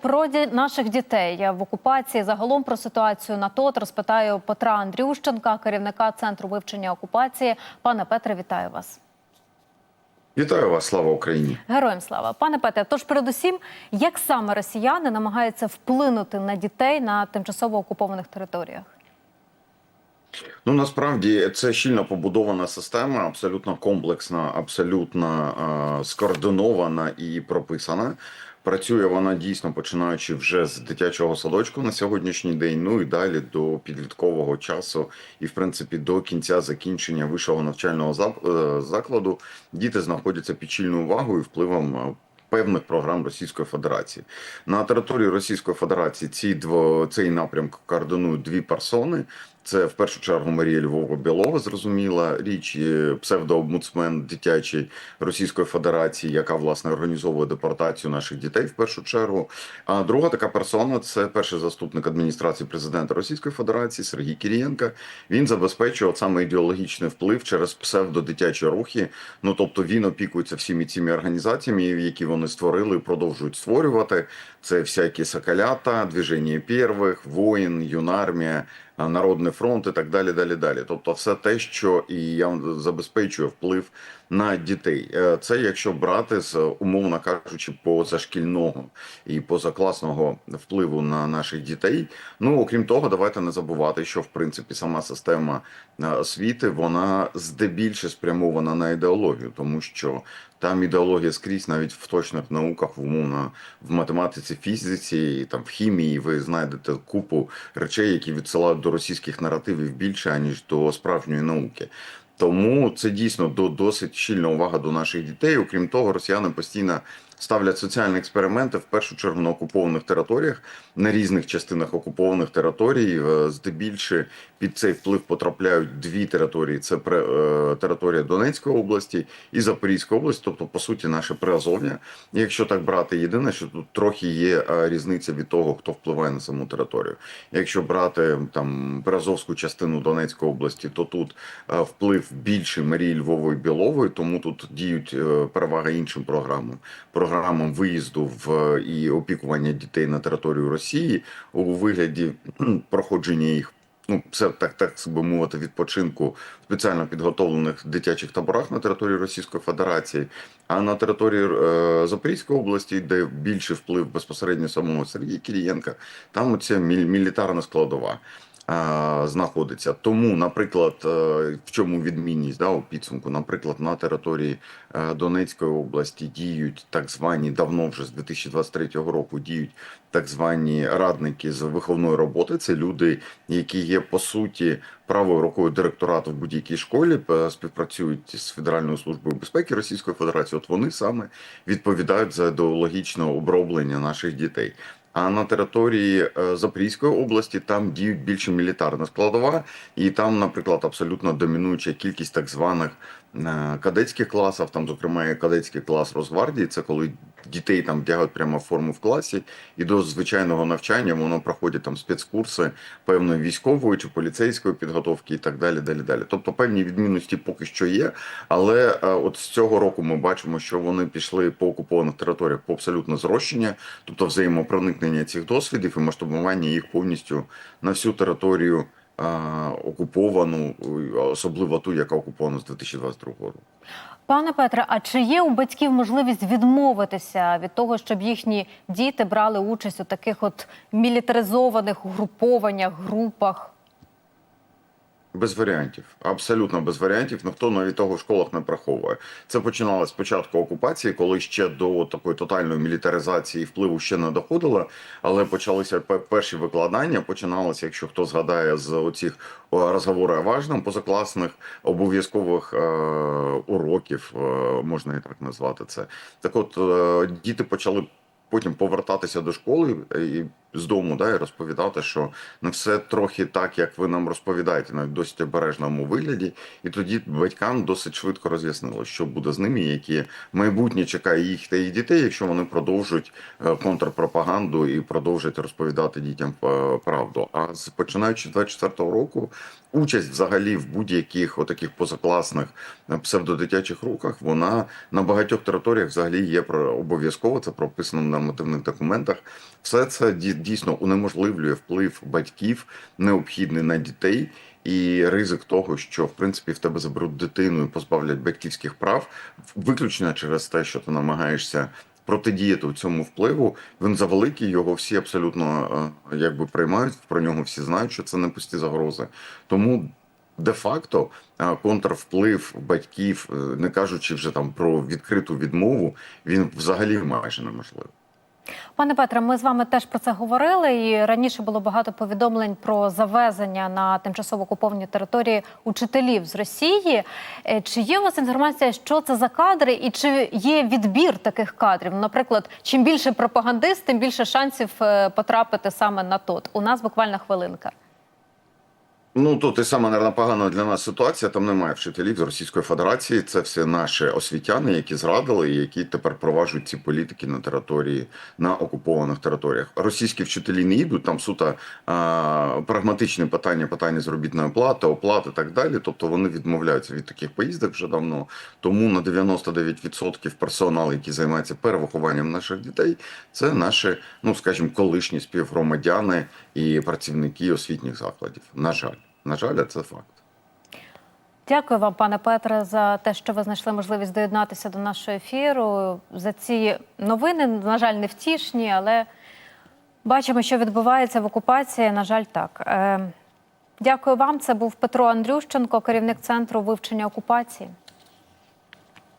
Про наших дітей в окупації загалом про ситуацію на ТОТ розпитаю Петра Андрющенка, керівника центру вивчення окупації. Пане Петре, вітаю вас. Вітаю вас, слава Україні. Героям слава, пане Петре. Тож, передусім, як саме росіяни намагаються вплинути на дітей на тимчасово окупованих територіях? Ну насправді це щільно побудована система, абсолютно комплексна, абсолютно е, скоординована і прописана. Працює вона дійсно починаючи вже з дитячого садочку на сьогоднішній день. Ну і далі до підліткового часу, і в принципі до кінця закінчення вищого навчального е, закладу діти знаходяться під чільною увагою і впливом. е, Певних програм Російської Федерації на території Російської Федерації ці дво цей напрямок координують дві персони. Це в першу чергу Марія Львова Білова, зрозуміла річ, і псевдоомбудсмен дитячий Російської Федерації, яка власне організовує депортацію наших дітей в першу чергу. А друга така персона це перший заступник адміністрації президента Російської Федерації Сергій Кірієнка. Він забезпечує саме ідеологічний вплив через псевдодитячі рухи. Ну тобто він опікується всіми цими організаціями, які вони створили, і продовжують створювати. Це всякі соколята, движення первих, воїн, юнармія. Народний фронт і так далі, далі, далі. Тобто, все те, що і я забезпечує вплив на дітей. Е, Це якщо брати з умовно кажучи, позашкільного і позакласного впливу на наших дітей. Ну окрім того, давайте не забувати, що в принципі сама система е, освіти вона здебільше спрямована на ідеологію, тому що там ідеологія скрізь, навіть в точних науках, в умовно в математиці, фізиці, там в хімії, ви знайдете купу речей, які відсилають до російських наративів більше аніж до справжньої науки. Тому це дійсно до досить щільна увага до наших дітей. Окрім того, росіяни постійно ставлять соціальні експерименти в першу чергу на окупованих територіях, на різних частинах окупованих територій. Е, Здебільше під цей вплив потрапляють дві території: це е, територія Донецької області і Запорізької області, тобто по суті наше Приазов'я. Якщо так брати, єдине, що тут трохи є е, різниця від того, хто впливає на саму територію. Якщо брати там Приазовську частину Донецької області, то тут вплив більший Марії Львової Білової, тому тут діють перевага іншим програмам, програмам виїзду в і опікування дітей на територію Росії у вигляді проходження їх. Ну, це так, так би мовити, відпочинку в спеціально підготовлених дитячих таборах на території Російської Федерації, а на території е, Запорізької області, де більший вплив безпосередньо самого Сергія Кірієнка, там оця мілітарна складова знаходиться. Тому, наприклад, е, в чому відмінність да, у підсумку? Наприклад, на території е, Донецької області діють так звані давно вже з 2023 року діють так звані радники з виховної роботи. Це люди, які є по суті правою рукою директорату в будь-якій школі, е, співпрацюють з Федеральною службою безпеки Російської Федерації. От вони саме відповідають за ідеологічне оброблення наших дітей. А на території е, Запорізької області там діють більше мілітарна складова, і там, наприклад, абсолютно домінуюча кількість так званих е, кадетських класів. Там, зокрема, є кадетський клас Росгвардії. Це коли дітей там вдягають прямо в форму в класі, і до звичайного навчання воно проходять там спецкурси певної військової чи поліцейської підготовки, і так далі. Далі, далі. Тобто певні відмінності поки що є. Але е, от з цього року ми бачимо, що вони пішли по окупованих територіях по абсолютно зрощення, тобто взаємопроникнення цих досвідів і масштабування їх повністю на всю територію окуповану, особливо ту, яка окупована з 2022 року. Пане Петре, а чи є у батьків можливість відмовитися від того, щоб їхні діти брали участь у таких от мілітаризованих угрупованнях, групах? Без варіантів, абсолютно без варіантів. Ніхто навіть того в школах не приховує. Це починалося з початку окупації, коли ще до такої тотальної мілітаризації впливу ще не доходило. Але почалися перші викладання. Починалося, якщо хто згадає з оцих розговорів о позакласних обов'язкових е, уроків, е, можна і так назвати це. Так, от е, діти почали потім повертатися до школи і з дому, да, і розповідати, що не все трохи так, як ви нам розповідаєте, навіть досить обережному вигляді. І тоді батькам досить швидко роз'яснило, що буде з ними, які майбутнє чекає їх та їх дітей, якщо вони продовжують е, контрпропаганду і продовжують розповідати дітям е, правду. А з починаючи з 24-го року, участь взагалі в будь-яких отаких позакласних е, псевдодитячих рухах, вона на багатьох територіях взагалі є про обов'язково. Це прописано в нормативних документах. Все це ді- дійсно унеможливлює вплив батьків, необхідний на дітей. І ризик того, що в принципі в тебе заберуть дитину і позбавлять батьківських прав, виключно через те, що ти намагаєшся протидіяти цьому впливу. Він завеликий, його всі абсолютно е, якби приймають. Про нього всі знають, що це не пусті загрози. Тому де-факто е, контрвплив батьків, е, не кажучи вже там про відкриту відмову, він взагалі майже неможливий. Пане Петре, ми з вами теж про це говорили. І раніше було багато повідомлень про завезення на тимчасово окуповані території учителів з Росії. Е, Чи є у вас інформація, що це за кадри, і чи є відбір таких кадрів? Наприклад, чим більше пропагандист, тим більше шансів е, потрапити саме на тот. У нас буквально хвилинка. Ну тут і саме наверное, погана для нас ситуація. Там немає вчителів з Російської Федерації. Це все наші освітяни, які зрадили, і які тепер проваджують ці політики на території на окупованих територіях. Російські вчителі не їдуть. Там суто а, прагматичні питання, питання заробітної плати, оплати і так далі. Тобто вони відмовляються від таких поїздок вже давно. Тому на 99% персонал, який займається перевихованням наших дітей, це наші, ну скажімо, колишні співгромадяни і працівники освітніх закладів. На жаль. На жаль, це факт. Дякую вам, пане Петре, за те, що ви знайшли можливість доєднатися до нашого ефіру. За ці новини, на жаль, не втішні, але бачимо, що відбувається в окупації. На жаль, так. Е, Дякую вам. Це був Петро Андрющенко, керівник центру вивчення окупації.